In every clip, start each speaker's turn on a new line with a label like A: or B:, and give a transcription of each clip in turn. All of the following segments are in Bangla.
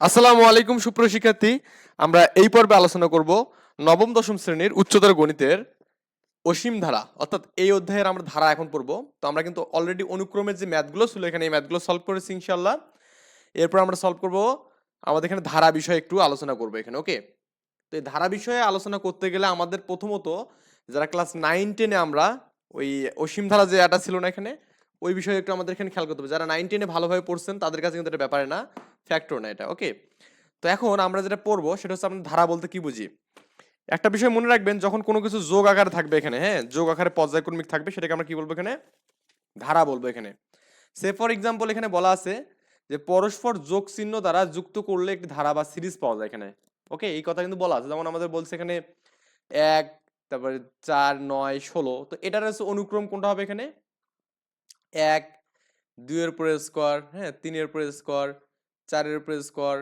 A: আসসালামু আলাইকুম, সুপ্রিয় শিক্ষার্থী। আমরা এই পর্বে আলোচনা করব নবম, দশম শ্রেণির উচ্চতর গণিতের অসীম ধারা। অর্থাৎ এই অধ্যায়ের আমরা ধারা এখন পড়ব। তো আমরা কিন্তু অলরেডি অনুক্রমের যে ম্যাথগুলো ছিল, এখানে এই ম্যাথগুলো সলভ করেছি ইনশাল্লাহ এরপর আমরা সলভ করব আমাদের এখানে ধারা বিষয়ে একটু আলোচনা করব এখানে ওকে তো এই ধারা বিষয়ে আলোচনা করতে গেলে আমাদের প্রথমত যারা ক্লাস নাইন টেনে আমরা ওই অসীম ধারা যে এটা ছিল না এখানে ওই বিষয়ে একটু আমাদের এখানে খেয়াল করতে হবে। যারা নাইন টেনে ভালোভাবে পড়ছেন, তাদের কাছে কিন্তু এটা ব্যাপারে না ফ্যাক্টর না এটা ওকে তো এখন আমরা যেটা পড়ব, সেটা হচ্ছে আমরা ধারা বলতে কি বুঝি? একটা বিষয় মনে রাখবেন, যখন কোনো কিছু যোগ আকারে থাকবে এখানে হ্যাঁ যোগ আকারে পর্যায়ক্রমিক থাকবে, সেটাকে আমরা কি বলব এখানে? ধারা বলব এখানে। সে ফর এক্সাম্পল এখানে বলা আছে যে, পরস্পর যোগ চিহ্ন দ্বারা যুক্ত করলে একটি ধারা বা সিরিজ পাওয়া যায় এখানে ওকে এই কথা কিন্তু বলা আছে। যেমন আমাদের বলছে এখানে এক, তারপরে চার, নয়, ষোলো, তো এটার হচ্ছে অনুক্রম কোনটা হবে এখানে? এক, দুইয়ের উপরে স্কোয়ার হ্যাঁ তিনের উপরে স্কোয়ার চারের উপরে স্কোয়ার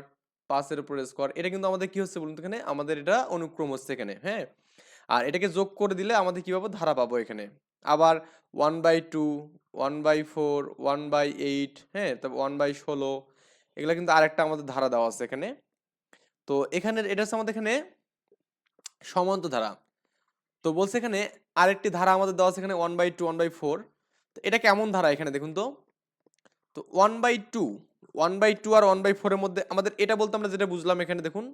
A: পাঁচের উপরে স্কোয়ার এটা কিন্তু আমাদের কি হচ্ছে বলুন তো এখানে? আমাদের এটা অনুক্রম হচ্ছে এখানে হ্যাঁ? আর এটাকে যোগ করে দিলে আমাদের কি পাবো? ধারা পাবো এখানে। আবার one by two one by four one by eight হ্যাঁ তারপর ওয়ান বাই ষোলো, এগুলো কিন্তু আরেকটা আমাদের ধারা দেওয়া আছে এখানে। তো এখানে, এটা হচ্ছে আমাদের এখানে সমান্ত ধারা তো বলছে এখানে আরেকটি ধারা আমাদের দেওয়া আছে এখানে one by two one by four এটা কেমন ধারা এখানে দেখুন তো তো one by two one by two R one by ফোরের মধ্যে আমাদের এটা বলতে আমরা যেটা বুঝলাম এখানে দেখুন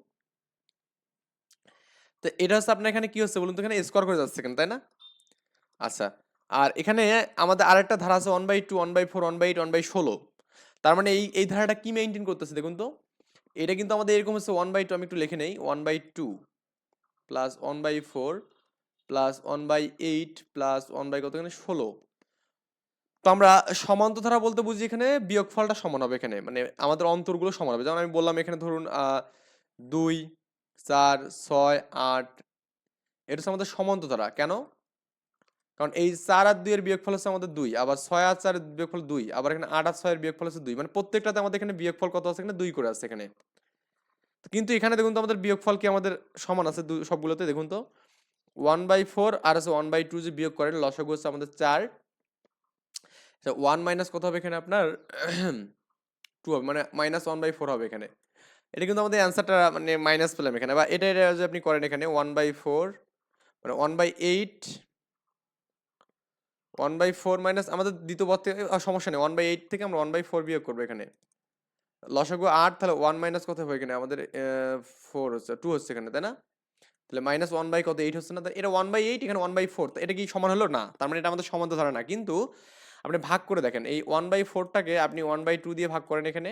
A: তো এটা হচ্ছে আপনার এখানে কি হচ্ছে বলুন তো এখানে স্কোয়ার করে যাচ্ছে এখানে তাই না আচ্ছা আর এখানে আমাদের আরেকটা ধারা আছে one by two one by four one by eight one by ষোলো তার মানে এই এই ধারাটা কি মেনটেন করতেছে দেখুন তো এটা কিন্তু আমাদের এরকম হচ্ছে ওয়ান বাই টু আমি একটু লিখে নেই one by two plus one by four plus one by eight plus one by কত এখানে ষোলো তো আমরা সমান্ত ধারা বলতে বুঝি এখানে বিয়োগফলটা সমান হবে এখানে মানে আমাদের অন্তরগুলো সমান হবে। যেমন আমি বললাম এখানে ধরুন দুই, চার, ছয়, আট, এটা হচ্ছে আমাদের সমান্ত ধারা কেন? কারণ এই চার আর দুইয়ের বিয়োগফল হচ্ছে আমাদের দুই, আবার ছয় আর চারের বিয়োগফল দুই, আবার এখানে আট আর ছয়ের বিয়োগফল হচ্ছে দুই মানে প্রত্যেকটাতে আমাদের এখানে বিয়োগফল কত আছে? এখানে দুই করে আছে এখানে। কিন্তু এখানে দেখুন তো আমাদের বিয়োগফল কি আমাদের সমান আছে সবগুলোতে? দেখুন তো, ওয়ান বাই ফোর আর আছে ওয়ান বাই টু যে বিয়োগ করেন লসাগু হচ্ছে আমাদের চার ওয়ান মাইনাস কত হবে এখানে আপনার? টু হবে মানে মাইনাস ওয়ান বাই ফোর হবে এখানে। এটা কিন্তু আমাদের অ্যান্সারটা মানে মাইনাস পেলাম এখানে। বা এটা এটা যে আপনি করেন এখানে ওয়ান বাই ফোর মানে one by eight one by four minus আমাদের দ্বিতীয় পদ থেকে সমস্যা নেই। ওয়ান বাই এইট থেকে আমরা ওয়ান বাই ফোর বিয়োগ করব এখানে। লসাগু আট, তাহলে ওয়ান মাইনাস কত হবে এখানে? আমাদের ফোর হচ্ছে টু হচ্ছে এখানে, তাই না? তাহলে মাইনাস ওয়ান বাই কত? এইট হচ্ছে না এটা ওয়ান বাই এইট এখানে ওয়ান বাই ফোর এটা কি সমান হলো? না। তার মানে এটা আমাদের সমান ধরে না। কিন্তু আপনি ভাগ করে দেখেন। এই ওয়ান বাই ফোরটাকে আপনি ওয়ান বাই টু দিয়ে ভাগ করেন এখানে।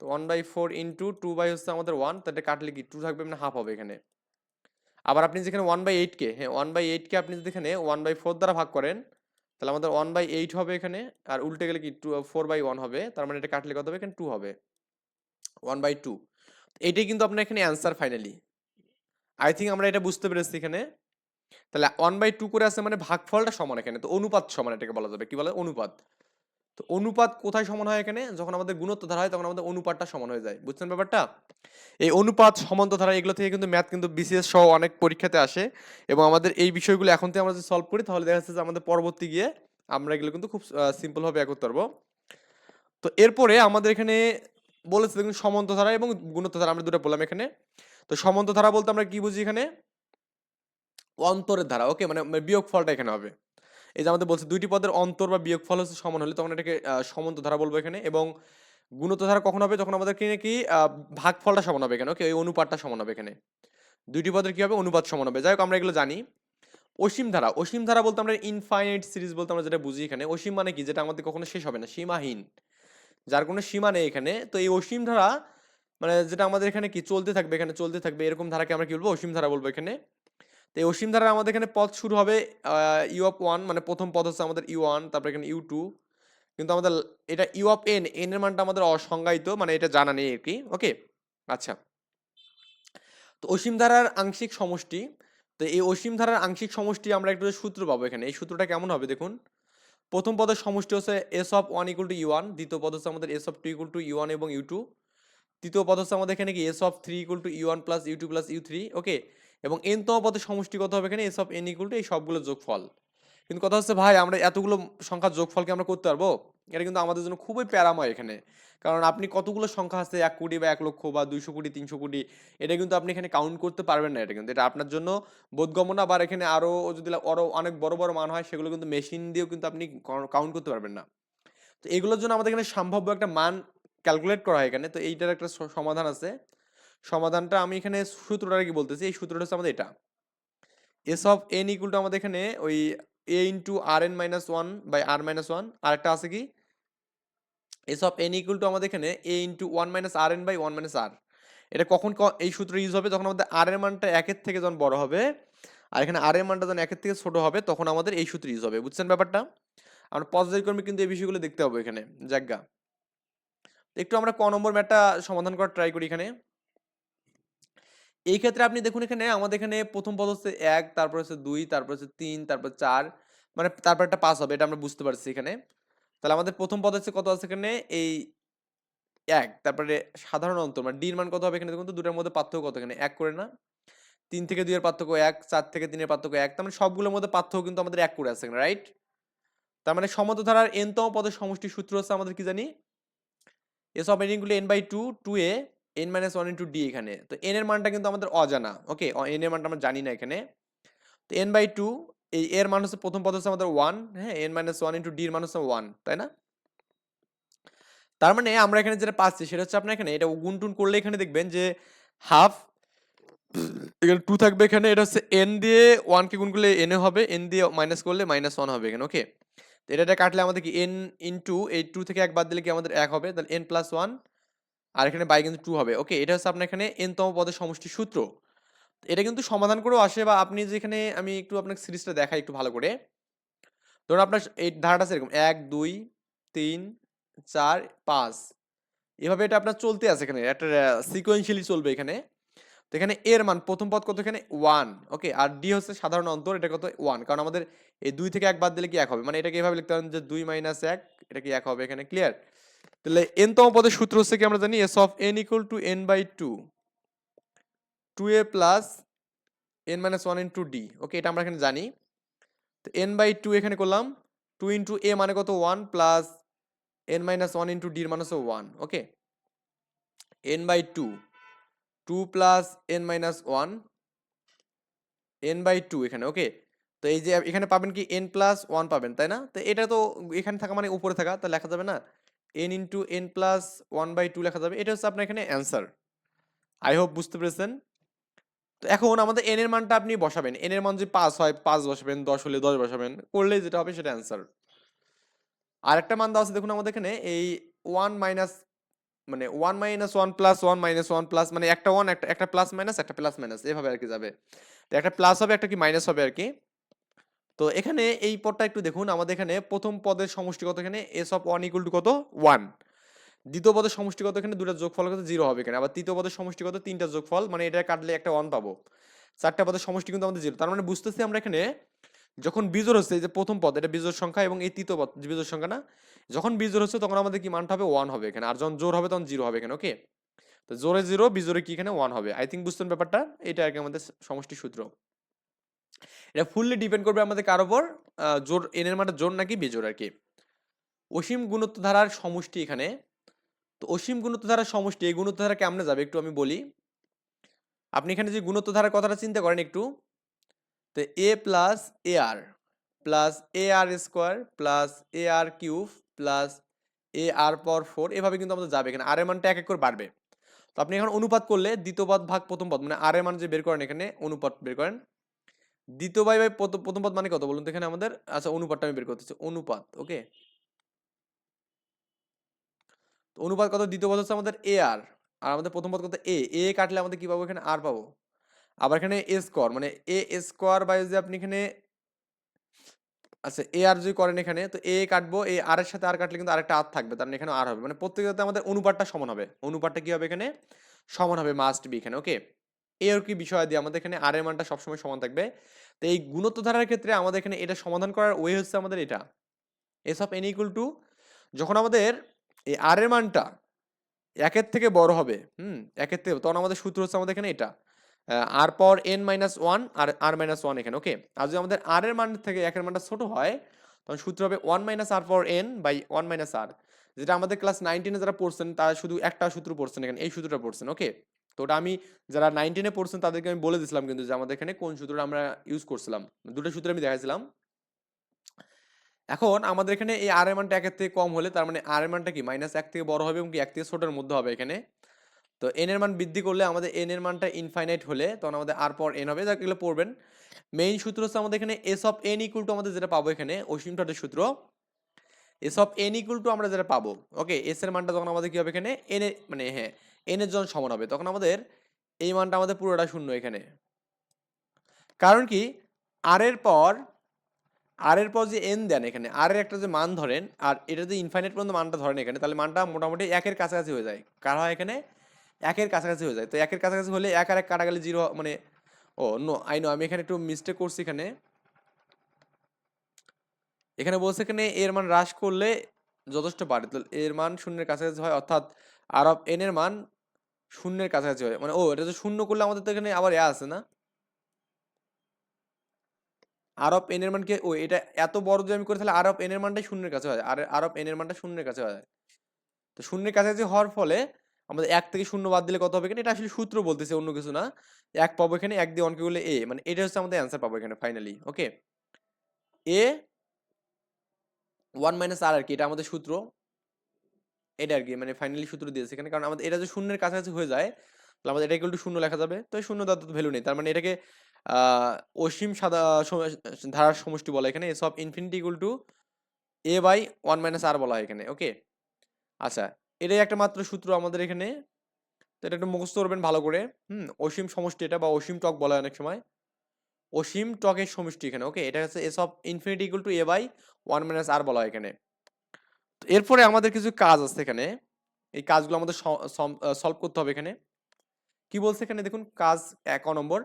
A: তো one by four into two by হচ্ছে আমাদের ওয়ান তাহলে কাটলে কি টু থাকবে? মানে হাফ হবে এখানে। আবার আপনি যেখানে ওয়ান বাই এইটকে হ্যাঁ ওয়ান বাই এইটকে আপনি যদি এখানে ওয়ান বাই ফোর দ্বারা ভাগ করেন, তাহলে আমাদের ওয়ান বাই এইট হবে এখানে, আর উল্টে গেলে কি টু ফোর বাই ওয়ান হবে। তার মানে এটা কাটলে কত হবে? এখানে টু হবে। ওয়ান বাই টু এইটাই কিন্তু আপনার এখানে অ্যান্সার ফাইনালি আই থিঙ্ক আমরা এটা বুঝতে পেরেছি এখানে। তাহলে ওয়ান বাই টু করে আছে মানে ভাগফলটা সমান এখানে, তো অনুপাত সমান এটাকে বলা যাবে। কি বলে? অনুপাত। তো অনুপাত কোথায় সমান হয় এখানে? যখন আমাদের গুণত্ব ধারা হয়, তখন আমাদের অনুপাতটা সমান হয়ে যায়। বুঝছেন ব্যাপারটা? এই অনুপাত সমান্ত ধারা এগুলো থেকে কিন্তু ম্যাথ কিন্তু বিসিএস সহ অনেক পরীক্ষাতে আসে এবং আমাদের এই বিষয়গুলো এখন থেকে আমরা যদি সলভ করি, তাহলে দেখা যাচ্ছে যে আমাদের পরবর্তী গিয়ে আমরা এগুলো কিন্তু খুব সিম্পল ভাবে এক করতে পারব। তো এরপরে আমাদের এখানে বলেছে দেখুন সমান্ত ধারা এবং গুণত্ব ধারা আমরা দুটো বললাম এখানে। তো সমান্ত ধারা বলতে আমরা কি বুঝি এখানে? অন্তরের ধারা। ওকে মানে বিয়োগ ফলটা এখানে হবে। এই যে আমাদের বলছে দুইটি পদের অন্তর বা বিয়োগ ফল হচ্ছে সমান হলে তখন এটাকে সমন্ত ধারা বলব এখানে এবং গুণত ধারা কখন হবে? যখন আমাদের কি নাকি ভাগ ফলটা সমান হবে এখানে। ওকে ওই অনুপাতটা সমান হবে এখানে। দুইটি পদের কি হবে? অনুপাত সমান হবে। যাই হোক আমরা এগুলো জানি। অসীম ধারা। অসীম ধারা বলতে আমরা ইনফাইনাইট সিরিজ বলতে আমরা যেটা বুঝি এখানে। অসীম মানে কি? যেটা আমাদের কখনো শেষ হবে না। সীমাহীন। যার কোনো সীমা নেই এখানে। তো এই অসীম ধারা মানে যেটা আমাদের এখানে কি? চলতে থাকবে, এখানে চলতে থাকবে, এরকম ধারাকে আমরা কি বলব? অসীম ধারা বলব এখানে। তো এই অসীম ধারা আমাদের এখানে পথ শুরু হবে ইউ অফ ওয়ান মানে প্রথম পদ হচ্ছে আমাদের ইউ ওয়ান তারপরে এখানে ইউ টু কিন্তু আমাদের এটা ইউ অফ এন এন এর মানটা আমাদের অসংজ্ঞায়িত মানে এটা জানা নেই আর কি ওকে আচ্ছা। তো অসীম ধারার আংশিক সমষ্টি, তো এই অসীম ধারার আংশিক সমষ্টি আমরা একটু সূত্র পাবো এখানে, এই সূত্রটা কেমন হবে দেখুন? প্রথম পদের সমষ্টি হচ্ছে S of one equal to U one দ্বিতীয় পদ হচ্ছে আমাদের S of two equal to U one এবং ইউ টু তৃতীয় পদ হচ্ছে আমাদের এখানে কি S of three equal to U one plus U two plus U three okay এবং এন তম পদের সমষ্টি কত হবে এখানে? S of N equal to এই সবগুলো যোগফল। কিন্তু কথা হচ্ছে, ভাই, আমরা এতগুলো সংখ্যার যোগফলকে আমরা করতে পারব? এটা কিন্তু আমাদের জন্য খুবই প্যারাময় এখানে। কারণ আপনি কতগুলো সংখ্যা আছে? এক কোটি বা এক লক্ষ বা দুইশো কোটি, তিনশো কোটি, এটা কিন্তু আপনি এখানে কাউন্ট করতে পারবেন না এটা কিন্তু। এটা আপনার জন্য বোধগম্য বা এখানে আরও যদি আরও অনেক বড় বড় মান হয়, সেগুলো কিন্তু মেশিন দিয়েও কিন্তু আপনি কাউন্ট করতে পারবেন না। তো এগুলোর জন্য আমাদের এখানে সম্ভাব্য একটা মান ক্যালকুলেট করা হয় এখানে। তো এইটার একটা সমাধান আছে। সমাধানটা আমি এখানে সূত্রটা কি বলতেছি, এই সূত্রটা হচ্ছে আমাদের এটা। S of N equal to আমাদের এখানে ওই A into R N minus one by R minus one আরেকটা আছে কি? S of N equal to আমাদের এখানে A into one minus R N by one minus R এটা কখন এই সূত্র ইউজ হবে? যখন আমাদের আর এর মানটা একের থেকে যখন বড় হবে, আর এখানে আর এর মানটা যখন একের থেকে ছোট হবে, তখন আমাদের এই সূত্র ইউজ হবে। বুঝছেন ব্যাপারটা? আমরা পর্যায়ক্রমে কিন্তু এই বিষয়গুলো দেখতে হবে এখানে। জায়গা একটু আমরা ক নম্বর ম্যাটটা সমাধান করার ট্রাই করি এখানে। এই ক্ষেত্রে আপনি দেখুন এখানে আমাদের এখানে প্রথম পদ হচ্ছে এক, তারপর হচ্ছে দুই, তারপর হচ্ছে তিন, তারপর চার মানে তারপর একটা পাস হবে, এটা আমরা বুঝতে পারছি এখানে। তাহলে আমাদের প্রথম পদ হচ্ছে কত আছে এখানে? এই এক, তারপরে সাধারণ অন্তর মানে ডির মান কত হবে এখানে দেখুন তো? দুটার মধ্যে পার্থক্য কত এখানে? এক করে না। তিন থেকে দুইয়ের পার্থক্য এক, চার থেকে তিনের পার্থক্য এক, তার মানে সবগুলোর মধ্যে পার্থক্য কিন্তু আমাদের এক করে আছে রাইট তার মানে সমতধারার এনতম পদের সমষ্টি সূত্র হচ্ছে আমাদের কি জানি? S of N N by two two A N minus one into D এখানে। তো এন এর মানটা কিন্তু আমাদের অজানা ওকে এন এর মানটা আমরা জানি না এখানে। তো এন বাই টু এই এর মান হচ্ছে প্রথম পদ হচ্ছে আমাদের ওয়ান হ্যাঁ? N minus one into D এর মান হচ্ছে ওয়ান তাই না? তার মানে আমরা এখানে যেটা পাচ্ছি সেটা হচ্ছে আপনার এখানে, এটা গুন টুন করলে এখানে দেখবেন যে হাফ এখানে টু থাকবে এখানে, এটা হচ্ছে এন দিয়ে ওয়ানকে গুণ করলে এনে হবে এন দিয়ে মাইনাস করলে মাইনাস ওয়ান হবে এখানে ওকে তো এটা কাটলে আমাদের কি এন ইন্টু এই টু থেকে এক বাদ দিলে কি আমাদের এক হবে? তাহলে এন প্লাস ওয়ান আর এখানে বাই কিন্তু টু হবে। ওকে এটা হচ্ছে আপনার এখানে এন তম পদের সমষ্টি সূত্র। এটা কিন্তু সমাধান করেও আসে বা আপনি যেখানে আমি একটু আপনাকে সিরিজটা দেখাই একটু ভালো করে। ধরুন আপনার এই ধারাটা আছে এরকম এক, দুই, তিন, চার, পাঁচ। এভাবে এটা আপনার চলতে আছে এখানে, একটা সিকোয়েন্সিয়ালি চলবে এখানে। তো এখানে এর মান, প্রথম পদ কত এখানে? ওয়ান ওকে আর ডি হচ্ছে সাধারণ অন্তর, এটা কত? ওয়ান কারণ আমাদের এই দুই থেকে এক বাদ দিলে কি এক হবে? মানে এটাকে এভাবে লিখতে পারেন যে দুই মাইনাস এক এটা কি এক হবে এখানে ক্লিয়ার তাহলে এন তম পদের সূত্র হচ্ছে কি আমরা জানি S of N equal to N by two two A plus N minus one into D okay এটা আমরা এখানে জানি। তো এন বাই টু এখানে করলাম টু ইন্টু এ মানে কত? One plus N minus one into ডির মানে হচ্ছে one okay N by two two plus N minus one N by two এখানে ওকে তো এই যে এখানে পাবেন কি এন প্লাস ওয়ান পাবেন, তাই না? তো এটা তো এখানে থাকা মানে উপরে থাকা তা লেখা যাবে না? N into N plus one by two লেখা যাবে। এটা হচ্ছে আপনার এখানে অ্যান্সার আই হোপ বুঝতে পেরেছেন? তো এখন আমাদের এন এর মানটা আপনি বসাবেন। এন এর মান যদি পাঁচ হয়, পাঁচ বসাবেন, দশ হলে দশ বসাবেন করলে যেটা হবে সেটা অ্যান্সার আর একটা মান দেওয়া আছে, দেখুন আমাদের এখানে, এই ওয়ান মাইনাস মানে one minus one plus one minus one plus মানে একটা ওয়ান একটা একটা প্লাস মাইনাস একটা প্লাস মাইনাস এভাবে আর কি যাবে। একটা প্লাস হবে, একটা কি মাইনাস হবে আর কি? তো এখানে এই পদটা একটু দেখুন, আমাদের এখানে প্রথম পদের সমষ্টি কত এখানে S of one equal to কত? ওয়ান দ্বিতীয় পদের সমষ্টি কত এখানে দুটা যোগফল কত? জিরো হবে এখানে। আবার তৃতীয় পদের সমষ্টি কত তিনটা যোগফল মানে এটা কাটলে একটা ওয়ান পাবো। চারটা পদের সমষ্টি কিন্তু আমাদের জিরো তার মানে বুঝতেছি আমরা এখানে যখন বিজোড় হচ্ছে যে প্রথম পদ, এটা বিজোড় সংখ্যা এবং এই তৃতীয় পদ, বিজোড় সংখ্যা না? যখন বিজোড় হচ্ছে, তখন আমাদের কি মানটা হবে? ওয়ান হবে এখানে। আর যখন জোর হবে, তখন জিরো হবে এখানে ওকে তো জোরে জিরো বিজোরে কি এখানে ওয়ান হবে? আই থিঙ্ক বুঝতেন ব্যাপারটা? এটা আর কি আমাদের সমষ্টি সূত্র। এটা ফুললি ডিপেন্ড করবে আমাদের কার উপর? জোর এন এর মানটা জোর নাকি বেজোর আর কি অসীম গুণত্ব ধারার সমষ্টি এখানে। তো অসীম গুণত্ব ধারার সমষ্টি, এই গুণত্ব ধারা কেমনে যাবে একটু আমি বলি। আপনি এখানে যে গুণত্ব ধারার কথাটা চিন্তা করেন একটু, তো A plus A R plus A R square plus A R cube plus A R পর ফোর এভাবে কিন্তু আমাদের যাবে এখানে। আর এর মানটা এক এক করে বাড়বে। তো আপনি এখন অনুপাত করলে দ্বিতীয় পদ ভাগ প্রথম পদ মানে আর এর মান যে বের করেন এখানে, অনুপাত বের করেন। দ্বিতীয় বাই বাই প্রথম পদ মানে কত বলুন তো এখানে আমাদের? আচ্ছা অনুপাতটা আমি বের করতেছি, অনুপাত, ওকে? তো অনুপাত কত? দ্বিতীয় পদ হচ্ছে আমাদের এ আর আর আমাদের প্রথম পদ কত? এ এ কাটলে আমাদের কি পাবো এখানে? আর পাবো। আবার এখানে এ স্কোয়ার মানে এ স্কোয়ার বাই যে আপনি এখানে আচ্ছা এ আর যদি করেন এখানে, তো এ কাটবো এ আর এর সাথে আর কাটলে কিন্তু আরেকটা আর থাকবে, তার মানে এখানে আর হবে। মানে প্রত্যেকটাতে আমাদের অনুপাতটা সমান হবে। অনুপাতটা কি হবে এখানে? সমান হবে মাস্ট বি এখানে, ওকে? এর কি বিষয় দিয়ে আমাদের এখানে আর এর মানটা সবসময় সমান থাকবে। তো এই গুণত্ব ধারার ক্ষেত্রে আমাদের এখানে এটা সমাধান করার ওয়ে হচ্ছে আমাদের এটা। S of N equal to যখন আমাদের এই আর এর মানটা একের থেকে বড় হবে, হুম, একের থেকে, তখন আমাদের সূত্র হচ্ছে আমাদের এখানে এটা। আর পর N minus one R R minus one এখানে ওকে আর যদি আমাদের আর এর মান থেকে একের মানটা ছোট হয়, তখন সূত্র হবে ওয়ান মাইনাস আর পর N by one minus R যেটা আমাদের ক্লাস নাইনটিনে যারা পড়ছেন, তারা শুধু একটা সূত্র পড়ছেন এখানে, এই সূত্রটা পড়ছেন ওকে তো ওটা আমি যারা নাইনটিনে পড়ছেন তাদেরকে আমি বলে দিয়েছিলাম কিন্তু যে আমাদের এখানে কোন সূত্রটা আমরা ইউজ করছিলাম। দুটো সূত্র আমি দেখাইছিলাম। এখন আমাদের এখানে এই আর এর মানটা একের থেকে কম হলে তার মানে আর এর মানটা কি? মাইনাস এক থেকে বড় হবে এবং কি এক থেকে ছোটের মধ্যে হবে এখানে। তো এন এর মান বৃদ্ধি করলে আমাদের এন এর মানটা ইনফাইনাইট হলে তখন আমাদের আর পর এন হবে যা এগুলো পড়বেন। মেইন সূত্র হচ্ছে আমাদের এখানে S of N equal to আমাদের যেটা পাবো এখানে, অসীম টটের সূত্র। S of N equal to আমরা যেটা পাবো ওকে এস এর মানটা তখন আমাদের কি হবে এখানে? এন এর মানে হ্যাঁ এন এর জন সমান হবে। তখন আমাদের এই মানটা আমাদের পুরোটা শূন্য এখানে। কারণ কি? আর এর পর আর এর পর যে এন দেন এখানে আর এর একটা যে মান ধরেন, আর এটা যদি ইনফাইনাইট পর্যন্ত মানটা ধরেন এখানে, তাহলে মানটা মোটামুটি একের কাছাকাছি হয়ে যায়। কার হয় এখানে? একের কাছাকাছি হয়ে যায়। তো একের কাছাকাছি হলে এক আর এক কাটা গেলে জিরো মানে ও নো আই নো আমি এখানে একটু মিস্টেক করছি এখানে। এখানে বলছে এখানে এর মান হ্রাস করলে যথেষ্ট বাড়ে। তো এর মান শূন্যের কাছাকাছি হয়, অর্থাৎ আর অফ এন এর মান শূন্যের কাছাকাছি হয় মানে ও, এটা তো শূন্য করলে আমাদের তো এখানে আবার এ আছে না? আর অফ এন এর মানকে ও, এটা এত বড় যদি আমি করি, তাহলে আর অফ এন এর মানটাই শূন্যের কাছে হয় আর আর অফ এন এর মানটা শূন্যের কাছে হয় তো শূন্যের কাছাকাছি হওয়ার ফলে আমাদের এক থেকে শূন্য বাদ দিলে কত হবে এখানে? এটা আসলে সূত্র বলতেছে, অন্য কিছু না। এক পাবো এখানে, এক দিয়ে অনকে করলে এ মানে এটা হচ্ছে আমাদের অ্যান্সার পাবো এখানে finally okay A one minus R আর কি, এটা আমাদের সূত্র। এটা আর কি মানে ফাইনালি সূত্র দিয়েছে। এখানে কারণ আমাদের, এটা যদি শূন্যের কাছাকাছি হয়ে যায়, তাহলে আমাদের এটা একটু শূন্য লেখা যাবে। তো শূন্য দেওয়ার তো ভ্যালু নেই। তার মানে এটাকে অসীম সাদা ধারার সমষ্টি বলা এখানে। Of infinity equal to A by one minus R বলা হয় এখানে। ওকে আচ্ছা এটাই একটা মাত্র সূত্র আমাদের এখানে। তো এটা একটু মুখস্থ করবেন ভালো করে। হুম, অসীম সমষ্টি এটা বা অসীম টক বলা হয় অনেক সময়। অসীম টকের সমষ্টি এখানে। ওকে এটা হচ্ছে S of infinity equal to A by one minus R বলা হয় এখানে। এরপরে আমাদের কিছু কাজ আছে এখানে। এই কাজগুলো আমাদের সলভ করতে হবে এখানে। কি বলছে এখানে দেখুন কাজ এক নম্বর।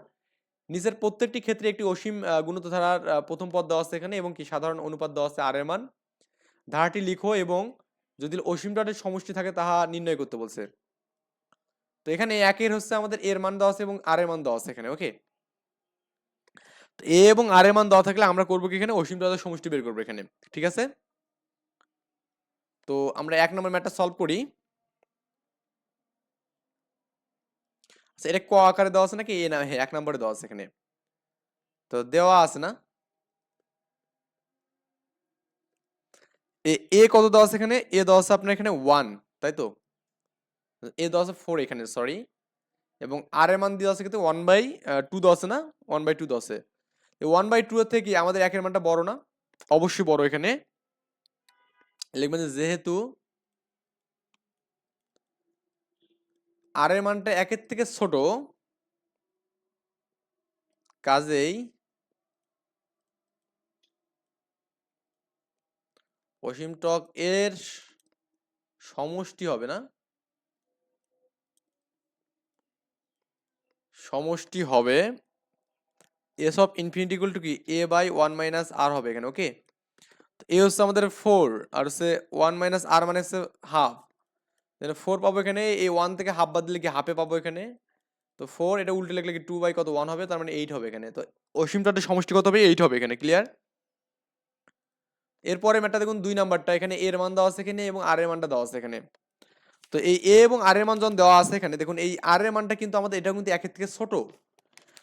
A: নিচের প্রত্যেকটি ক্ষেত্রে একটি অসীম আহ, গুণিত ধারার প্রথম পদ দেওয়া আছে এখানে এবং কি সাধারণ অনুপাত দেওয়া আছে আর এর মান। ধারাটি লিখো এবং যদি অসীম ডটের সমষ্টি থাকে তাহা নির্ণয় করতে বলছে। তো এখানে একের হচ্ছে আমাদের এর মান দেওয়া আছে এবং আর এর মান দেওয়া আছে এখানে ওকে? এ এবং আর এর মান দেওয়া থাকলে আমরা করব কি এখানে? অসীম ডটের সমষ্টি বের করব এখানে ঠিক আছে? তো আমরা এক নম্বর ম্যাটটা সলভ করি। আচ্ছা এটা ক আকারে দেওয়া আছে নাকি? এ না হ্যাঁ এক নম্বরে দেওয়া আছে এখানে। তো দেওয়া আছে না? এ কত দেওয়া আছে এখানে? এ দেওয়া আছে আপনার এখানে ওয়ান তাই তো? এ দেওয়া আছে ফোর এখানে সরি এবং আর এর মান দেওয়া আছে কিন্তু ওয়ান বাই টু আছে না? ওয়ান বাই টু আছে। ওয়ান বাই টু এর থেকে আমাদের একের মানটা বড় না? অবশ্যই বড় এখানে। লিখবেন যেহেতু আর এর মানটা একের থেকে ছোট, কাজেই অসীম টক এর সমষ্টি হবে না? সমষ্টি হবে এস অফ ইনফিনিটি টু কি? A by one minus R হবে এখানে ওকে এ হচ্ছে আমাদের ফোর আর হচ্ছে ওয়ান মাইনাস আর মানে হচ্ছে হাফ তাহলে ফোর পাবো এখানে, এই ওয়ান থেকে হাফ বাদ দিলে কি হাফে পাবো এখানে? তো ফোর এটা উল্টে লিখলে কি টু বাই কত ওয়ান হবে? তার মানে এইট হবে এখানে। তো অসীম টটের সমষ্টি কত হবে? এইট হবে এখানে ক্লিয়ার এরপরে ম্যাটটা দেখুন, দুই নাম্বারটা, এখানে এর মান দেওয়া আছে এখানে এবং আর এর মানটা দেওয়া আছে এখানে। তো এই এ এবং আর এর মান যখন দেওয়া আছে এখানে, দেখুন এই আর এর মানটা কিন্তু আমাদের, এটা কিন্তু একের থেকে ছোট।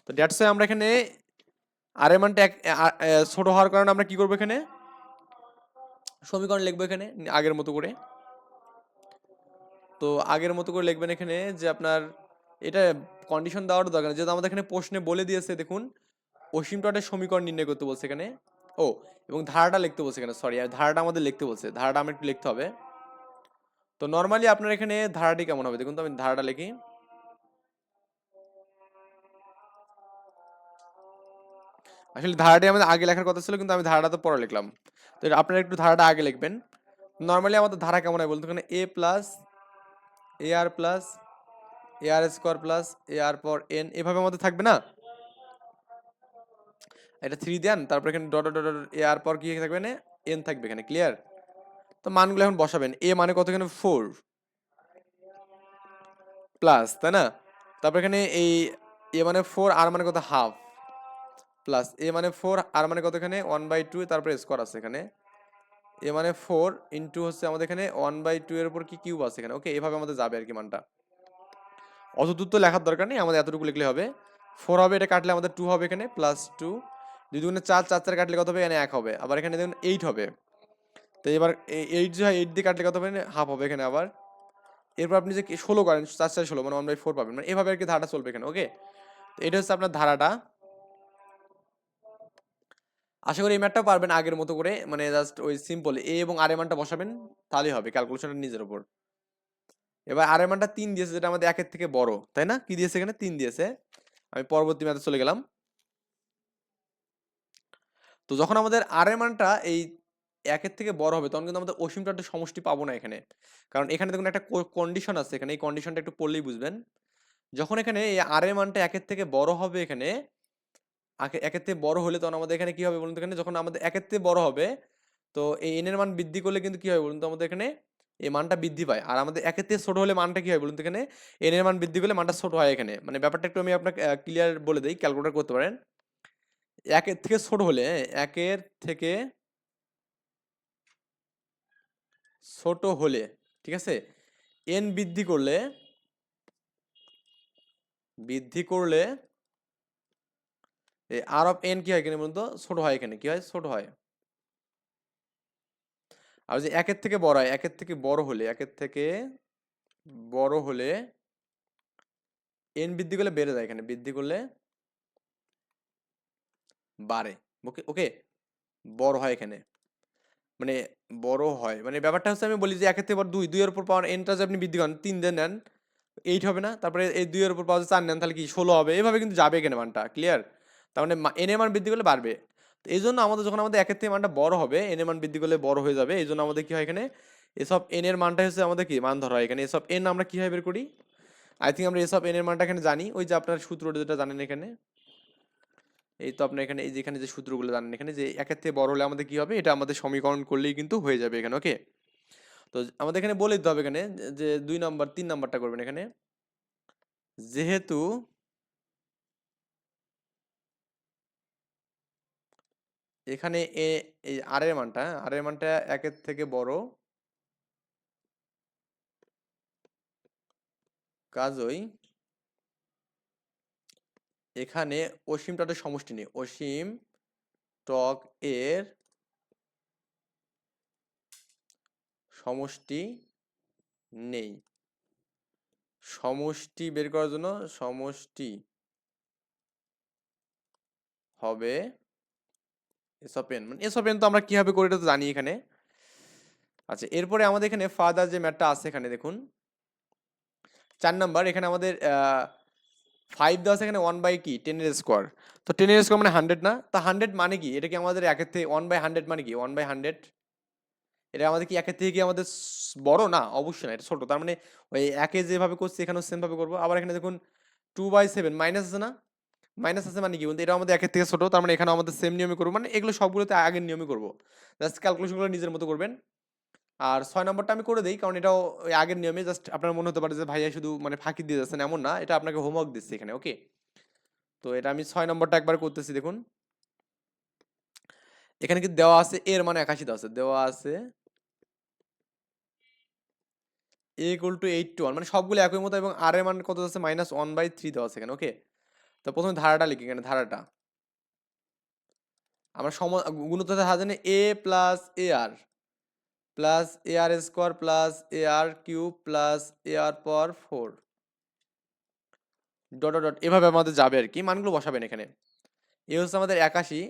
A: তো দ্যাটস আমরা এখানে আর এর মানটা এক ছোট হওয়ার কারণে আমরা কি করব এখানে? সমীকরণ লিখব এখানে, আগের মতো করে। তো আগের মতো করে লিখবেন এখানে যে আপনার এটা কন্ডিশন দেওয়ার দরকার যেহেতু আমাদের এখানে প্রশ্নে বলে দিয়েছে, দেখুন, অসীম টটের সমীকরণ নির্ণয় করতে বলছে এখানে। ও, এবং ধারাটা লিখতে বলছে এখানে সরি ধারাটা আমাদের লিখতে বলছে। ধারাটা আমরা একটু লিখতে হবে। তো নর্মালি আপনার এখানে ধারাটি কেমন হবে? দেখুন তো, আমি ধারাটা লিখি। আসলে ধারাটি আমাদের আগে লেখার কথা ছিল, কিন্তু আমি ধারাটা তো পরে লিখলাম। তো আপনারা একটু ধারাটা আগে লিখবেন। নর্মালি আমাদের ধারা কেমন হয় বলতে এখানে A plus A R plus A R square plus A R পর এন এভাবে আমাদের থাকবে না? এটা থ্রি দেন, তারপর এখানে dot dot dot A R পর কি থাকবে না এন থাকবে এখানে ক্লিয়ার তো মানগুলো এখন বসাবেন। এ মানে কত এখানে? ফোর প্লাস তাই না? তারপর এখানে এই এ মানে ফোর আর মানে কত? হাফ প্লাস এ মানে ফোর আর মানে কত এখানে? ওয়ান বাই টু তারপরে স্কোয়ার আছে এখানে। এ মানে ফোর ইন্টু হচ্ছে আমাদের এখানে ওয়ান বাই টু এর উপর কি কিউব আছে এখানে? ওকে এভাবে আমাদের যাবে আর কি মানটা। অত দূর তো লেখার দরকার নেই, আমাদের এতটুকু লিখলে হবে। ফোর হবে, এটা কাটলে আমাদের টু হবে এখানে প্লাস টু দুই দুগুণে চার চার চার কাটলে কত হবে? এখানে এক হবে। আবার এখানে দেখুন এইট হবে। তো এবার এইট যে হয় এইট দিয়ে কাটলে কত হবে? হাফ হবে এখানে আবার। এরপর আপনি যে ষোলো করেন, চার চার, ষোলো মানে ওয়ান বাই ফোর পাবেন। মানে এভাবে আর কি ধারাটা চলবে এখানে ওকে তো এটা হচ্ছে আপনার ধারাটা। আশা করি এই ম্যাথটাও পারবেন আগের মতো করে মানে জাস্ট ওই সিম্পল এ এবং আর মানটা বসাবেন, তাহলেই হবে ক্যালকুলেশনটা নিজের উপর। এবার আর মানটা তিন দিয়েছে, যেটা আমাদের একের থেকে বড়, তাই না? কি দিয়েছে এখানে? তিন দিয়েছে। আমি পরবর্তী ম্যাথে চলে গেলাম। তো যখন আমাদের আর মানটা এই একের থেকে বড় হবে, তখন কিন্তু আমাদের অসীমটা একটা সমষ্টি পাবো না এখানে। কারণ এখানে দেখুন একটা কন্ডিশন আছে, এখানে এই কন্ডিশনটা একটু পড়লেই বুঝবেন। যখন এখানে এই আর মানটা একের থেকে বড় হবে এখানে একের বড় হলে তখন আমাদের এখানে কি হবে বলুন তো? এখানে যখন আমাদের একের বড় হবে, তো এই এন এর মান বৃদ্ধি করলে কিন্তু কি হয় বলুন তো? আমাদের এখানে এই মানটা বৃদ্ধি পায়। আর আমাদের একের ছোট হলে মানটা কি হয় বলুন তো? এখানে এন এর মান বৃদ্ধি করলে মানটা ছোট হয় এখানে। মানে ব্যাপারটা একটু আমি আপনাকে ক্লিয়ার বলে দিই ক্যালকুলেট করতে পারেন। একের থেকে ছোট হলে, একের থেকে ছোট হলে, ঠিক আছে? এন বৃদ্ধি করলে বৃদ্ধি করলে আর অফ এন কি হয় এখানে বলুন তো? ছোট হয় এখানে। কি হয়? ছোট হয়। আর যে একের থেকে বড় হয়, একের থেকে বড় হলে, একের থেকে বড় হলে এন বৃদ্ধি করলে বেড়ে যায় এখানে। বৃদ্ধি করলে বাড়ে। ওকে ওকে? বড় হয় এখানে। মানে বড় হয়। মানে ব্যাপারটা হচ্ছে আমি বলি যে একের থেকে দুই, দুইয়ের উপর পাওয়ার এনটা যে আপনি বৃদ্ধি করেন, তিন দিয়ে নেন এইট হবে না? তারপরে এই দুইয়ের উপর পাওয়া চার নেন, তাহলে কি ষোলো হবে? এভাবে কিন্তু যাবে এখানে মানটা। ক্লিয়ার তার মানে এন এর মান বৃদ্ধি করলে বাড়বে। তো এই জন্য আমাদের, যখন আমাদের একের থেকে মানটা বড় হবে এন এর মান বৃদ্ধি করলে বড় হয়ে যাবে। এই জন্য আমাদের কি হয় এখানে? এসব এন এর মানটা হচ্ছে আমাদের কি? মান ধরা হয়। এখানে এসব এন আমরা কীভাবে বের করি? আই থিঙ্ক আমরা এসব এন এর মানটা এখানে জানি। ওই যে আপনার সূত্রটা যেটা জানেন এখানে? এই তো আপনার এখানে, এই যে এখানে যে সূত্রগুলো জানেন এখানে, যে একের থেকে বড় হলে আমাদের কি হবে? এটা আমাদের সমীকরণ করলেই কিন্তু হয়ে যাবে এখানে ওকে তো আমাদের এখানে বলে দিতে হবে এখানে যে দুই নম্বর, তিন নাম্বারটা করবেন এখানে। যেহেতু এখানে এ এই আর এর মানটা আর এর মানটা একের থেকে বড়। কাজই এখানে অসীম টকের সমষ্টি নেই। অসীম টক এর সমষ্টি নেই। সমষ্টি বের করার জন্য সমষ্টি হবে এসপেন মানে এসপেন তো আমরা কীভাবে করি এটা তো জানি এখানে। আচ্ছা এরপরে আমাদের এখানে ফাদার যে ম্যাটটা আছে এখানে দেখুন। চার নাম্বার, এখানে আমাদের ফাইভ দেওয়া আছে এখানে ওয়ান বাই কি? টেনের স্কোয়ার তো টেনের স্কোয়ার মানে হান্ড্রেড না? তা হান্ড্রেড মানে কি? এটা কি আমাদের একের থেকে ওয়ান বাই হান্ড্রেড মানে কি? ওয়ান বাই হান্ড্রেড এটা আমাদের কি একের থেকে কি আমাদের বড়? না, অবশ্যই না, এটা ছোট। তার মানে ওই একে যেভাবে করছি এখানেও সেমভাবে করব। আবার এখানে দেখুন টু বাই সেভেন মাইনাস আছে না? মাইনাস আছে মানে কি? বলতে এটা আমাদের একের থেকে ছোট, তার মানে এখানে আমাদের সেম নিয়মে করব। মানে এগুলো সবগুলোতে আগের নিয়মে করব। জাস্ট ক্যালকুলেশনগুলো নিজের মতো করবেন। আর ছয় নম্বরটা আমি করে দিই, কারণ এটাও আগের নিয়মে জাস্ট আপনার মনে হতে পারে যে ভাইয়া শুধু মানে ফাঁকি দিয়ে যাচ্ছেন, এমন না। এটা আপনাকে হোমওয়ার্ক দিচ্ছে এখানে ওকে তো এটা আমি ছয় নম্বরটা একবার করতেছি, দেখুন। এখানে কি দেওয়া আছে? এর মানে একাশি দেওয়া আছে। দেওয়া আছে A equal to eight two one মানে সবগুলো একই মতো এবং আর এর মান কত আছে? মাইনাস ওয়ান বাই থ্রি দেওয়া আছে এখানে ওকে তো প্রথমে ধারাটা লিখি এখানে ধারাটা। আমরা সম গুণিত ধারা A plus A R plus A R square plus A R cube plus A R পর ফোর ডট ডট এভাবে আমাদের যাবে আর কি, মানগুলো বসাবেন এখানে। এ হচ্ছে আমাদের একাশি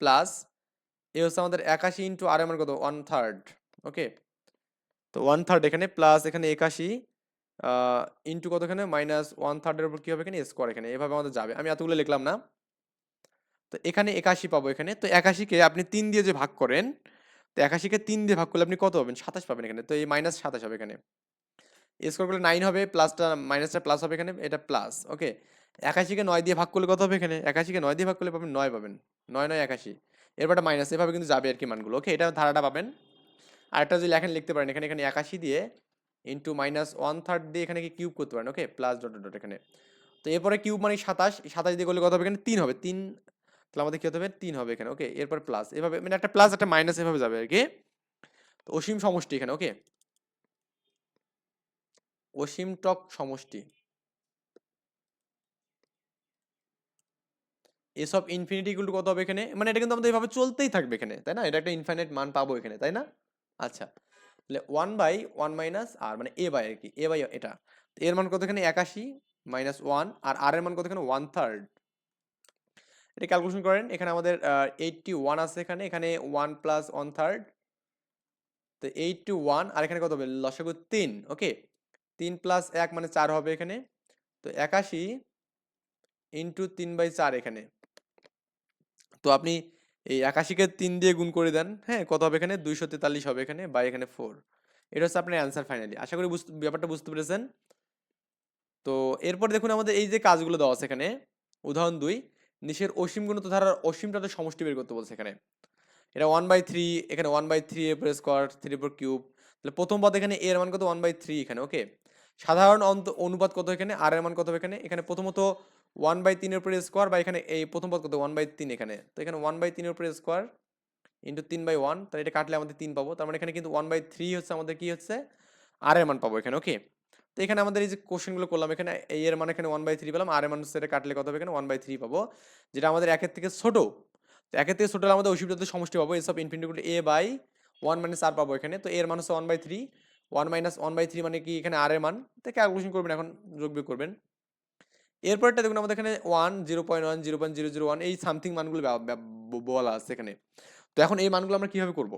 A: প্লাস এ হচ্ছে আমাদের একাশি ইন্টু আর এর মান কত? ওয়ান থার্ড ওকে তো ওয়ান থার্ড এখানে প্লাস এখানে একাশি ইন্টু কত এখানে মাইনাস ওয়ান থার্ডের উপর কি হবে এখানে? স্কোয়ার এখানে। এভাবে আমাদের যাবে। আমি এতগুলো লিখলাম না। তো এখানে একাশি পাবো এখানে। তো একাশিকে আপনি তিন দিয়ে যে ভাগ করেন, তো একাশিকে তিন দিয়ে ভাগ করলে আপনি কত পাবেন? সাতাশ পাবেন এখানে। তো এই মাইনাস সাতাশ হবে এখানে। স্কোয়ার করলে নাইন হবে প্লাসটা মাইনাসটা প্লাস হবে এখানে। এটা প্লাস ওকে একাশিকে নয় দিয়ে ভাগ করলে কত হবে এখানে? একাশিকে নয় দিয়ে ভাগ করলে পাবেন নয় পাবেন। নয় নয়, একাশি। এরপর মাইনাস এভাবে কিন্তু যাবে আর কি মানগুলো ওকে এটা ধারাটা পাবেন। আরেকটা যদি লেখেন, লিখতে পারেন। এখানে এখানে একাশি দিয়ে ইন্টু মাইনাস ওয়ান থার্ড দিয়ে এখানে কি কিউব করতে পারেন ওকে প্লাস ডট ডট এখানে। তো এরপরে কিউব মানে সাতাশ সাতাশ দিয়ে করলে কত হবে এখানে? তিন হবে। তিন, তাহলে আমাদের কী হতে হবে? তিন হবে এখানে ওকে এরপর প্লাস এভাবে মানে একটা প্লাস একটা মাইনাস এভাবে যাবে আর কি। তো অসীম সমষ্টি এখানে ওকে অসীম টক সমষ্টি। এসব ইনফিনিটি ইকুয়াল টু কত হবে এখানে? মানে এটা কিন্তু আমাদের এভাবে চলতেই থাকবে এখানে, তাই না? এটা একটা ইনফাইনাইট মান পাবো এখানে, তাই না? আচ্ছা। তাহলে one by one minus R মানে এ বাই আর কি? এ বাই এটা। এর মান কত এখানে একাশি মাইনাস ওয়ান আর আর এর মান কত এখানে ওয়ান থার্ড এটা ক্যালকুলেশন করেন, এখানে আমাদের এইটটি ওয়ান আছে এখানে এখানে ওয়ান প্লাস ওয়ান থার্ড তো এইট টু ওয়ান আর এখানে কত হবে? লসাগু তিন ওকে তিন প্লাস এক মানে চার হবে এখানে। তো একাশি ইন্টু তিন বাই চার এখানে। তো আপনি এই একাশিকে তিন দিয়ে গুণ করে দেন হ্যাঁ কত হবে এখানে? দুইশো তেতাল্লিশ হবে এখানে বাই এখানে ফোর এটা হচ্ছে আপনার অ্যান্সার ফাইনালি আশা করি বুঝতে, ব্যাপারটা বুঝতে পেরেছেন? তো এরপর দেখুন আমাদের এই যে কাজগুলো দেওয়া আছে এখানে, উদাহরণ দুই, নিচের অসীম গুণিত ধারার অসীমটাতে সমষ্টি বের করতে বলছে এখানে। এটা ওয়ান বাই থ্রি এখানে one by three A plus square three four cube তাহলে প্রথম পদ এখানে এর মান কত? ওয়ান বাই থ্রি এখানে ওকে সাধারণ অন্ত, অনুপাত কত এখানে? আর এর মান কত এখানে? এখানে প্রথমত ওয়ান বাই তিনের উপরে স্কোয়ার বা এখানে এই প্রথম পদ কত? ওয়ান বাই তিন এখানে। তো এখানে ওয়ান বাই তিনের উপরে স্কোয়ার ইন্টু তিন বাই ওয়ান তাহলে এটা কাটলে আমাদের তিন পাবো। তার মানে এখানে কিন্তু ওয়ান বাই থ্রি হচ্ছে আমাদের কি হচ্ছে? আর এর মান পাবো এখানে ওকে তো এখানে আমাদের এই যে কোশ্চেনগুলো করলাম, এখানে এই এর মানে এখানে ওয়ান বাই থ্রি পেলাম আর এর মান হচ্ছে এটা কাটলে কত হবে এখানে? ওয়ান বাই থ্রি পাবো। যেটা আমাদের একের থেকে ছোট। তো একের থেকে ছোট হলে আমাদের অসুবিধাতে সমষ্টি পাবো। এসব infinity A by one minus R পাবো এখানে। তো এর মান হচ্ছে one by three one minus one by three মানে কি? এখানে আর এর মান। তো ক্যালকুলেশন করবেন এখন, যোগ বিয়োগ করবেন। এরপরটা দেখুন আমাদের এখানে one zero point one zero point zero zero one এই সামথিং মানগুলো বলা আছে এখানে। তো এখন এই মানগুলো আমরা কীভাবে করব?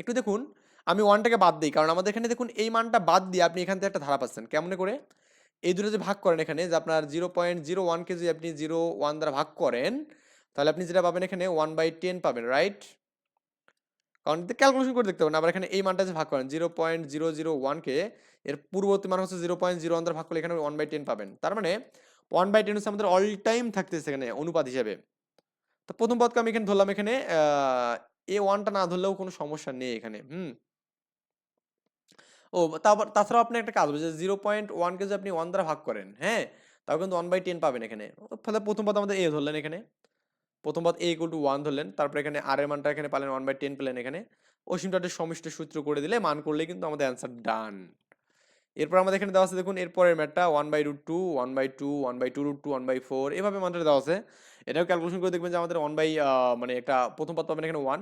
A: একটু দেখুন, আমি ওয়ানটাকে বাদ দিই, কারণ আমাদের এখানে দেখুন এই মানটা বাদ দিয়ে আপনি এখান থেকে একটা ধারা পাচ্ছেন। কেমনে করে? এই দুটো যে ভাগ করেন এখানে, যে আপনার জিরো পয়েন্ট জিরো ওয়ানকে যদি আপনি জিরো ওয়ান দ্বারা ভাগ করেন, তাহলে আপনি যেটা পাবেন এখানে ওয়ান বাই টেন পাবেন রাইট কারণ ক্যালকুলেশন করে দেখতে পাবেন, আবার এখানে এই মানটা যে ভাগ করেন জিরো পয়েন্ট জিরো জিরো ওয়ানকে এর পূর্ববর্তী মান হচ্ছে জিরো পয়েন্ট জিরো ওয়ান দ্বারা ভাগ করলে এখানে ওয়ান বাই টেন পাবেন। তার মানে ওয়ান বাই টেন হচ্ছে আমাদের অল টাইম থাকতেছে এখানে অনুপাত হিসেবে। তো প্রথম পদকে আমি এখানে ধরলাম এখানে এ ওয়ানটা না ধরলেও কোনো সমস্যা নেই এখানে, হুম। ও, তারপর, তাছাড়াও আপনি একটা কাজ যে জিরো পয়েন্ট ওয়ানকে যদি আপনি ওয়ান দ্বারা ভাগ করেন হ্যাঁ তাও কিন্তু ওয়ান বাই টেন পাবেন এখানে। ফলে প্রথম পদ আমাদের এ ধরলেন এখানে। প্রথম পদ এ ইকুয়াল টু ওয়ান ধরলেন, তারপর এখানে আর এর মানটা এখানে পালেন ওয়ান বাই টেন পেলেন এখানে। অসীমটাতে সমিষ্ট সূত্র করে দিলে মান করলে কিন্তু আমাদের অ্যান্সার ডান এরপর আমাদের এখানে দেওয়া আছে, দেখুন, এরপরের ম্যাটটা one by root two one by two one by two root two one by four এভাবে মানটা দেওয়া আছে। এটাও ক্যালকুলেশন করে দেখবেন যে আমাদের ওয়ান বাই মানে একটা প্রথম পদ পাবেন এখানে ওয়ান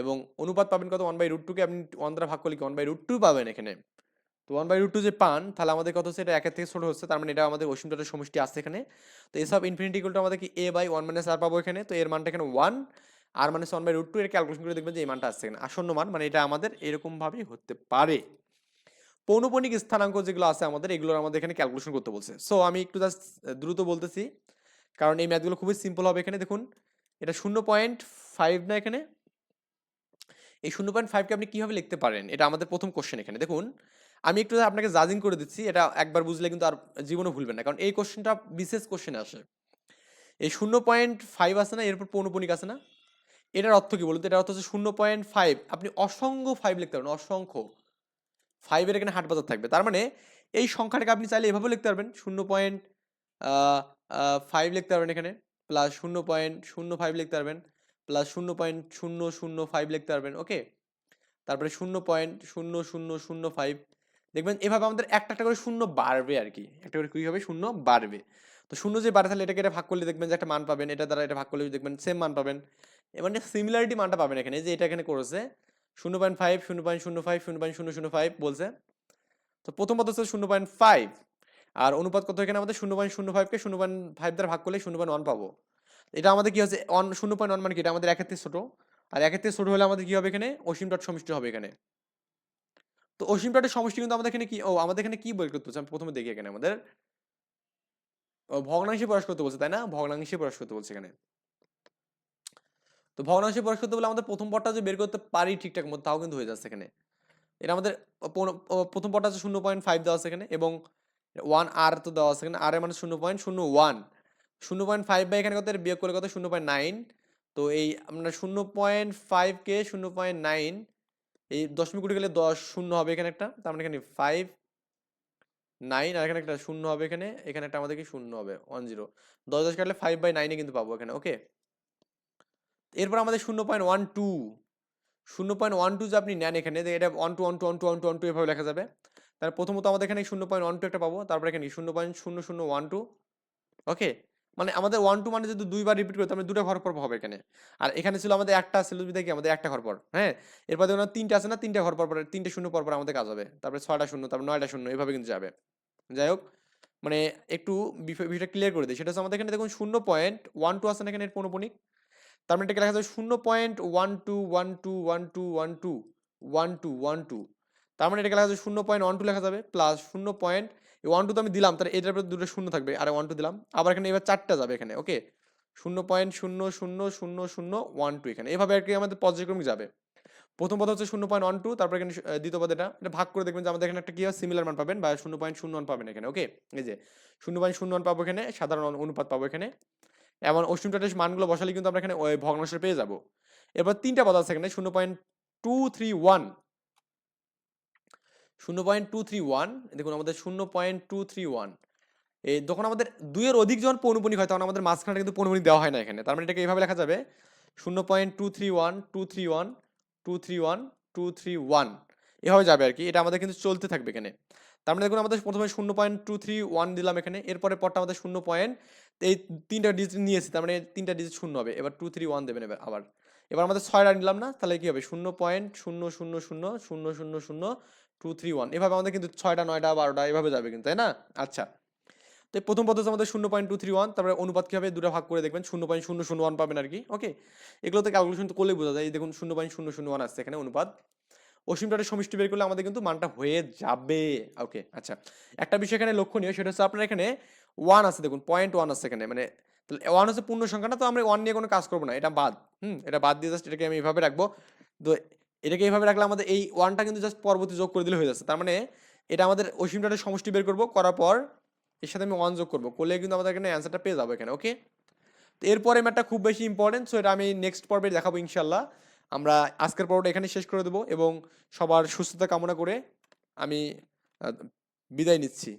A: এবং অনুপাত পাবেন কত? ওয়ান বাই রুট টুকে আপনি ওয়ান দ্বারা ভাগ করলে কি? ওয়ান বাই রুট টু পাবেন এখানে। তো ওয়ান বাই রুট টু যে পান, তাহলে আমাদের কত হচ্ছে? এটা একের থেকে ছোট হচ্ছে, তার মানে এটা আমাদের অসীমটার সমষ্টি আসছে এখানে। তো এসব ইনফিনিটি ইকুয়াল টু আমাদের কি? A by one minus R পাবো এখানে। তো এর মানটা এখানে ওয়ান আর মানে ওয়ান বাই রুট টু এর ক্যালকুলেশন করে দেখবেন যে এই মানটা আসছে এখানে। আসন্ন মান মানে এটা আমাদের এরকমভাবেই হতে পারে। পৌনপণিক স্থানাঙ্ক যেগুলো আছে আমাদের, এগুলোর আমাদের এখানে ক্যালকুলেশন করতে বলছে। সো আমি একটু জাস্ট দ্রুত বলতেছি, কারণ এই ম্যাথগুলো খুবই সিম্পল হবে এখানে, দেখুন। এটা শূন্য পয়েন্ট ফাইভ না এখানে? এই শূন্য পয়েন্ট ফাইভকে আপনি কীভাবে লিখতে পারেন? এটা আমাদের প্রথম কোশ্চেন এখানে। দেখুন, আমি একটু আপনাকে জাজিং করে দিচ্ছি, এটা একবার বুঝলে কিন্তু আর জীবনে ভুলবেন না, কারণ এই কোশ্চেনটা বিশেষ কোশ্চেন আসে। এই শূন্য পয়েন্ট ফাইভ আছে না, এরপর পৌনপণিক আছে না? এটার অর্থ কি বলুন এটার অর্থ হচ্ছে শূন্য পয়েন্ট ফাইভ আপনি অসংখ্য ফাইভ লিখতে পারেন, অসংখ্য। ফাইভের এখানে হাট বাজার থাকবে। তার মানে এই সংখ্যাটাকে আপনি চাইলে এভাবে লিখতে পারবেন। শূন্য পয়েন্ট ফাইভ লিখতে পারবেন এখানে প্লাস শূন্য পয়েন্ট শূন্য ফাইভ লিখতে পারবেন প্লাস শূন্য পয়েন্ট শূন্য শূন্য ফাইভ লিখতে পারবেন ওকে তারপরে শূন্য পয়েন্ট শূন্য শূন্য শূন্য ফাইভ দেখবেন এভাবে আমাদের একটা একটা করে শূন্য বাড়বে আর কি। একটা করে কী হবে? শূন্য বাড়বে। তো শূন্য যে বাড়ে তাহলে এটাকে এটা ভাগ করলে দেখবেন যে একটা মান পাবেন। এটা দ্বারা এটা ভাগ করলে দেখবেন সেম মান পাবেন। এবার সিমিলারিটি মানটা পাবেন এখানে যে এটা এখানে করেছে। শূন্য পয়েন্ট ফাইভ শূন্য পয়েন্ট শূন্য ফাইভ শূন্য পয়েন্ট শূন্য শূন্য ফাইভ বলছে। তো প্রথম পদ হচ্ছে শূন্য পয়েন্ট ফাইভ আর অনুপাত কত এখানে আমাদের? শূন্য পয়েন্ট শূন্য ফাইভকে শূন্য পয়েন্ট ফাইভ দ্বারা ভাগ করলে শূন্য পয়েন্ট ওয়ান পাবো। এটা আমাদের কি হচ্ছে? ওয়ান শূন্য পয়েন্ট ওয়ান মানে কি? এটা আমাদের একের থেকে ছোটো। আর একের থেকে ছোটো হলে আমাদের কি হবে এখানে? অসীম ডট সমিষ্টি হবে এখানে। তো অসীম ডটের সমষ্টি কিন্তু আমাদের এখানে কি? ও, আমাদের এখানে কি বই করতে আমি প্রথমে দেখি এখানে আমাদের। ভগ্নাংশে প্রকাশ করতে বলছে, তাই না? ভগ্নাংশে প্রকাশ করতে বলছে এখানে। তো ভগ্নাংশে প্রকাশ করতে বলে আমাদের প্রথম পদটা যে বের করতে পারি ঠিকঠাক মতো, তাও কিন্তু হয়ে যাচ্ছে এখানে। এটা আমাদের প্রথম পদটা আছে শূন্য পয়েন্ট ফাইভ দেওয়া আছে এখানে এবং ওয়ান আর তো দেওয়া আছে এখানে। আর এর মানে শূন্য পয়েন্ট শূন্য ওয়ান শূন্য পয়েন্ট ফাইভ বাই এখানে কত? বিয়োগ করে কত? শূন্য পয়েন্ট নাইন তো এই আমরা শূন্য পয়েন্ট ফাইভকে শূন্য পয়েন্ট নাইন এই দশমিক কোটি গেলে দশ শূন্য হবে এখানে একটা। তার মানে এখানে ফাইভ নাইন আর এখানে একটা শূন্য হবে এখানে। এখানে একটা আমাদের কি শূন্য হবে? ওয়ান জিরো দশ দশ কাটলে ফাইভ বাই নাইনে কিন্তু পাবো এখানে ওকে এরপর আমাদের শূন্য পয়েন্ট ওয়ান টু, শূন্য পয়েন্ট ওয়ান টু যে আপনি নেন এখানে এটা one two one two one two one two one two এভাবে লেখা যাবে। তার প্রথমত আমাদের এখানে শূন্য পয়েন্ট ওয়ান টু একটা পাবো, তারপরে এখানে শূন্য পয়েন্ট শূন্য শূন্য ওয়ান টু ওকে? মানে আমাদের ওয়ান টু মানে যদি দুইবার রিপিট করি, তাহলে দুটো ঘর পর হবে এখানে। আর এখানে ছিল আমাদের একটা ছিল দেখি আমাদের একটা ঘর পর হ্যাঁ? এরপর দেখুন তিনটা আছে না? তিনটা ঘর পর পর তিনটে শূন্য পর পর আমাদের কাজ হবে। তারপরে ছয়টা শূন্য, তারপর নয়টা শূন্য, এভাবে কিন্তু যাবে। যাই হোক মানে একটু বিষয়টা ক্লিয়ার করে দিই। সেটা হচ্ছে আমাদের এখানে দেখুন শূন্য পয়েন্ট ওয়ান টু আছে না এখানে পৌনপনিক? তার মানে এটাকে লেখা যাবে শূন্য point one two one two one two one two one two one two তার মানে এটাকে লেখা যাবে শূন্য পয়েন্ট ওয়ান টু লেখা যাবে প্লাস শূন্য পয়েন্ট ওয়ান টু তো আমি দিলাম, তাহলে এটার দুটো শূন্য থাকবে, আর ওয়ান টু দিলাম, আবার এখানে এবার চারটা যাবে এখানে ওকে শূন্য পয়েন্ট শূন্য শূন্য শূন্য শূন্য ওয়ান টু এখানে, এভাবে আর কি আমাদের পর্যায়ক্রমিক যাবে। প্রথম পদ হচ্ছে শূন্য পয়েন্ট ওয়ান টু তারপর এখানে দ্বিতীয় পদ এটা এটা ভাগ করে দেখবেন যে আমাদের এখানে একটা কি হয় সিমিলার মান পাবেন, বা শূন্য পয়েন্ট শূন্য ওয়ান পাবেন এখানে ওকে এই যে, শূন্য পয়েন্ট শূন্য ওয়ান পাবো এখানে, সাধারণ অনুপাত পাবো এখানে। এমন অষ্টম টাটের মানগুলো বসালে কিন্তু আমরা এখানে ভগ্নাংশ পেয়ে যাব। এরপর তিনটা পদ আছে এখানে, শূন্য পয়েন্ট টু থ্রি ওয়ান। শূন্য পয়েন্ট টু থ্রি ওয়ান, দেখুন আমাদের শূন্য পয়েন্ট টু থ্রি ওয়ান। এই যখন আমাদের দুইয়ের অধিক যখন পৌনপনিক হয়, তখন আমাদের মাঝখানে কিন্তু পৌনপনিক দেওয়া হয় না এখানে। তার মানে এটাকে এইভাবে লেখা যাবে, শূন্য point two three one, two three one, two three one, two three one. এভাবে যাবে আর কি, এটা আমাদের কিন্তু চলতে থাকবে এখানে। তার মানে দেখুন আমাদের প্রথমে শূন্য পয়েন্ট টু থ্রি ওয়ান দিলাম এখানে এরপরে পরটা আমাদের শূন্য পয়েন্ট এই তিনটা ডিজিট নিয়েছি, তার মানে তিনটা ডিজিট শূন্য হবে। এবার টু থ্রি ওয়ান দেবেন এবার আবার। এবার আমাদের ছয়টা নিলাম না, তাহলে কি হবে? শূন্য পয়েন্ট শূন্য শূন্য শূন্য শূন্য শূন্য শূন্য টু থ্রি ওয়ান এভাবে আমাদের কিন্তু ছয়টা নয়টা বারোটা এভাবে যাবে কিন্তু, তাই না? আচ্ছা। তো প্রথম পদ্ধতি আমাদের শূন্য পয়েন্ট টু থ্রি ওয়ান তারপরে অনুপাত কী হবে? দুটো ভাগ করে দেখবেন, শূন্য পয়েন্ট শূন্য শূন্য ওয়ান পাবেন আর কি ওকে এগুলো তো ক্যালকুলেশন করলেই বোঝা যায়। এই দেখুন, শূন্য পয়েন্ট শূন্য শূন্য ওয়ান আসছে এখানে অনুপাত। অসীমটার সমষ্টি বের করলে আমাদের কিন্তু মানটা হয়ে যাবে ওকে আচ্ছা। একটা বিষয় এখানে লক্ষণীয়, সেটা হচ্ছে আপনার এখানে ওয়ান আছে দেখুন পয়েন্ট ওয়ান আছে এখানে মানে তাহলে ওয়ান হচ্ছে পূর্ণ সংখ্যা না, তো আমরা ওয়ান নিয়ে কোনো কাজ করব না, এটা বাদ, হুম, এটা বাদ দিয়ে জাস্ট এটাকে আমি এইভাবে রাখব। তো এটাকে এইভাবে রাখলে আমাদের এই ওয়ানটা কিন্তু জাস্ট পরবর্তী যোগ করে দিলে হয়ে যাচ্ছে, তার মানে এটা আমাদের অসীমটার সমষ্টি বের করব, করার পর এর সাথে আমি ওয়ান যোগ করব, করলে কিন্তু আমাদের এখানে অ্যান্সারটা পেয়ে যাব এখানে ওকে তো এরপরে ম্যাটটা খুব বেশি ইম্পর্টেন্ট সো এটা আমি নেক্সট পর্বে দেখাবো ইনশাল্লাহ আমরা আজকের পর্বটা এখানে শেষ করে দেবো এবং সবার সুস্থতা কামনা করে আমি বিদায় নিচ্ছি।